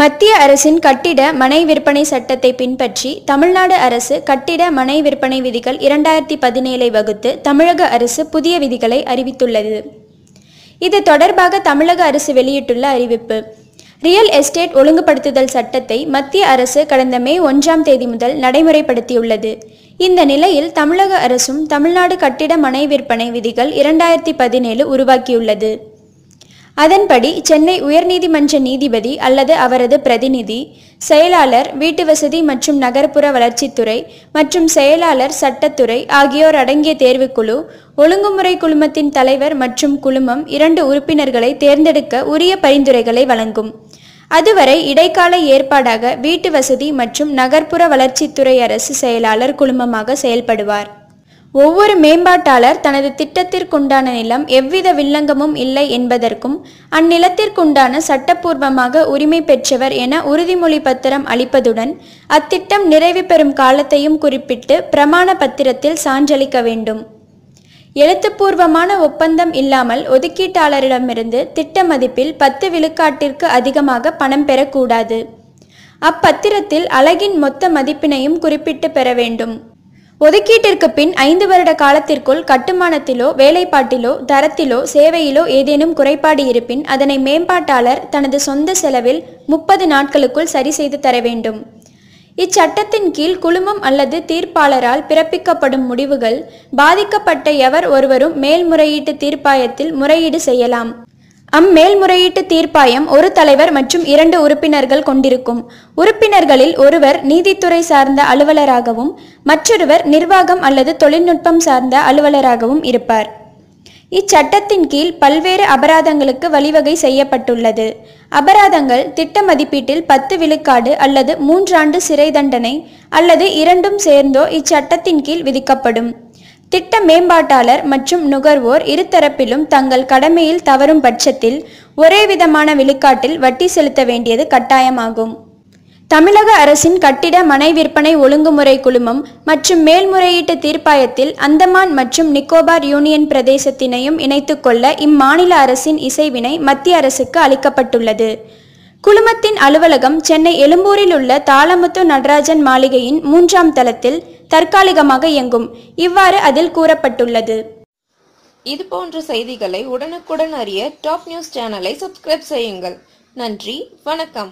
மத்திய அரசின் கட்டிட மனை விற்பனை சட்டத்தை பின்பற்றி தமிழ்நாடு அரசு கட்டிட மனை விற்பனை விதிகள் இரண்டாயிரத்தி பதினேழை வகுத்து தமிழக அரசு புதிய விதிகளை அறிவித்துள்ளது. இது தொடர்பாக தமிழக அரசு வெளியிட்டுள்ள அறிவிப்பு. ரியல் எஸ்டேட் ஒழுங்குபடுத்துதல் சட்டத்தை மத்திய அரசு கடந்த மே ஒன்றாம் தேதி முதல் நடைமுறைப்படுத்தியுள்ளது. இந்த நிலையில் தமிழக அரசும் தமிழ்நாடு கட்டிட மனை விற்பனை விதிகள் இரண்டாயிரத்தி பதினேழு உருவாக்கியுள்ளது. அதன்படி சென்னை உயர்நீதிமன்ற நீதிபதி அல்லது அவரது பிரதிநிதி செயலாளர் வீட்டு வசதி மற்றும் நகர்ப்புற வளர்ச்சித்துறை மற்றும் செயலாளர் சட்டத்துறை ஆகியோர் அடங்கிய தேர்வுக்குழு ஒழுங்குமுறை குழுமத்தின் தலைவர் மற்றும் குழுமம் இரண்டு உறுப்பினர்களை தேர்ந்தெடுக்க உரிய பரிந்துரைகளை வழங்கும். அதுவரை இடைக்கால ஏற்பாடாக வீட்டு வசதி மற்றும் நகர்ப்புற வளர்ச்சித்துறை அரசு செயலாளர் குழுமமாக செயல்படுவார். ஒவ்வொரு மேம்பாட்டாளர் தனது திட்டத்திற்குண்டான நிலம் எவ்வித வில்லங்கமும் இல்லை என்பதற்கும் அந்நிலத்திற்குண்டான சட்டப்பூர்வமாக உரிமை பெற்றவர் என உறுதிமொழி பத்திரம் அளிப்பதுடன் அத்திட்டம் நிறைவு பெறும் காலத்தையும் குறிப்பிட்டு பிரமாண பத்திரத்தில் சான்றளிக்க வேண்டும். எழுத்துப்பூர்வமான ஒப்பந்தம் இல்லாமல் ஒதுக்கீட்டாளரிடமிருந்து திட்ட மதிப்பில் பத்து விழுக்காட்டிற்கு அதிகமாக பணம் பெறக்கூடாது. அப்பத்திரத்தில் அழகின் மொத்த மதிப்பினையும் குறிப்பிட்டு பெற வேண்டும். ஒதுக்கீட்டிற்கு பின் ஐந்து வருட காலத்திற்குள் கட்டுமானத்திலோ வேலைப்பாட்டிலோ தரத்திலோ சேவையிலோ ஏதேனும் குறைபாடு இருப்பின் அதனை மேம்பாட்டாளர் தனது சொந்த செலவில் முப்பது நாட்களுக்குள் சரி செய்து தர வேண்டும். இச்சட்டத்தின் கீழ் குழுமம் அல்லது தீர்ப்பாளரால் பிறப்பிக்கப்படும் முடிவுகள் பாதிக்கப்பட்ட எவர் ஒருவரும் மேல்முறையீட்டு தீர்ப்பாயத்தில் முறையீடு செய்யலாம். அம்மேல்முறையீட்டு தீர்ப்பாயம் ஒரு தலைவர் மற்றும் இரண்டு உறுப்பினர்கள் கொண்டிருக்கும். உறுப்பினர்களில் ஒருவர் நீதித்துறை சார்ந்த அலுவலராகவும் மற்றொருவர் நிர்வாகம் அல்லது தொழில்நுட்பம் சார்ந்த அலுவலராகவும் இருப்பார். இச்சட்டத்தின் கீழ் பல்வேறு அபராதங்களுக்கு வழிவகை செய்யப்பட்டுள்ளது. அபராதங்கள் திட்ட மதிப்பீட்டில் பத்து விழுக்காடு அல்லது மூன்றாண்டு சிறை தண்டனை அல்லது இரண்டும் சேர்ந்தோ இச்சட்டத்தின் கீழ் விதிக்கப்படும். திட்ட மேம்பாட்டாளர் மற்றும் நுகர்வோர் இருதரப்பிலும் தங்கள் கடமையில் தவறும் பட்சத்தில் ஒரே விதமான விழுக்காட்டில் வட்டி செலுத்த வேண்டியது கட்டாயமாகும். தமிழக அரசின் கட்டிட மனை விற்பனை ஒழுங்குமுறை குழுமம் மற்றும் மேல்முறையீட்டு தீர்ப்பாயத்தில் அந்தமான் மற்றும் நிக்கோபார் யூனியன் பிரதேசத்தினையும் இணைத்துக்கொள்ள இம்மாநில அரசின் இசைவினை மத்திய அரசுக்கு அளிக்கப்பட்டுள்ளது. குழுமத்தின் அலுவலகம் சென்னை எழும்பூரில் உள்ள தாளமுத்து நடராஜன் மாளிகையின் மூன்றாம் தளத்தில் தற்காலிகமாக இயங்கும். இவ்வாறு அதில் கூறப்பட்டுள்ளது. இது போன்ற செய்திகளை உடனுக்குடன் அறிய டாப் நியூஸ் சேனலை சப்ஸ்கிரைப் செய்யுங்கள். நன்றி வணக்கம்.